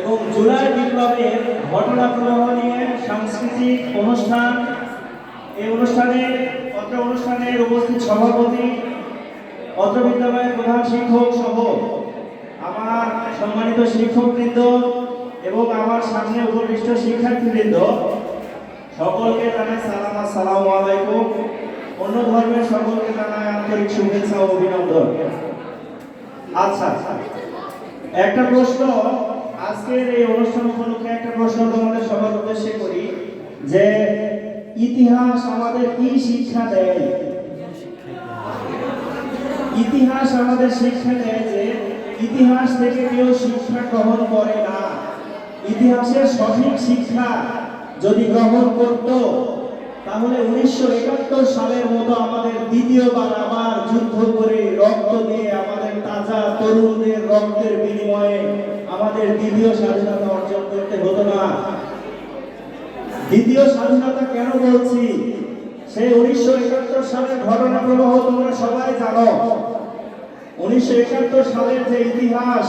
এবং জুলাই বিপ্লবের ঘটনা নিয়ে সাংস্কৃতিক অনুষ্ঠান। এই অনুষ্ঠানে অত্র অনুষ্ঠানের উপস্থিত সভাপতি অত্র বিদ্যালয়ের প্রধান শিক্ষক সহ আমার সম্মানিত শিক্ষকবৃন্দ এবং আমার সামনে উপবিষ্ট শিক্ষার্থীবৃন্দ, সকলকে জানাই সালাম আসসালামু আলাইকুম। অন্য ধর্মের সকলকে জানাই আন্তরিক শুভেচ্ছা ও অভিনন্দন। আচ্ছা একটা প্রশ্ন, আজকের এই অনুষ্ঠান উপলক্ষে একটা প্রশ্ন তোমাদের সবার উদ্দেশ্যে করি যে ইতিহাস আমাদের কি শিক্ষা দেয়? ইতিহাস আমাদের শিক্ষা দেয় যে ইতিহাস থেকে কেউ শিক্ষা গ্রহণ করে না। ইতিহাসের সঠিক শিক্ষা যদি গ্রহণ করত, তাহলে উনিশশো একাত্তর সালের মতো আমাদের দ্বিতীয়বার আবার তরুণদের রক্তের বিনিময়ে আমাদের দ্বিতীয় স্বাধীনতা অর্জন করতে হতো না। দ্বিতীয় স্বাধীনতা কেন বলছি? সেই উনিশশো একাত্তর সালের ঘটনা প্রবাহ তোমরা সবাই জানো। উনিশশো একাত্তর সালের যে ইতিহাস,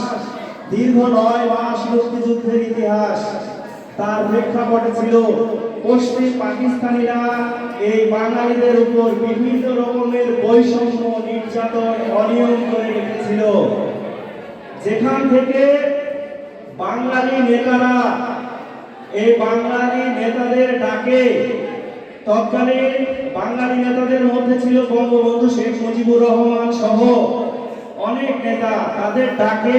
দীর্ঘ নয় মাস মুক্তিযুদ্ধের ইতিহাস, তার প্রেক্ষাপটে ছিল পশ্চিম পাকিস্তানিরা এই বাঙালিদের উপর বিভিন্ন রকমের বৈষম্য, নির্যাতন, অনিয়ম করে রেখেছিল। যেখান থেকে বাঙালি নেতারা, এই বাঙালি নেতাদের ডাকে, তৎকালীন বাঙালি নেতাদের মধ্যে ছিল বঙ্গবন্ধু শেখ মুজিবুর রহমান সহ অনেক নেতা, তাদের ডাকে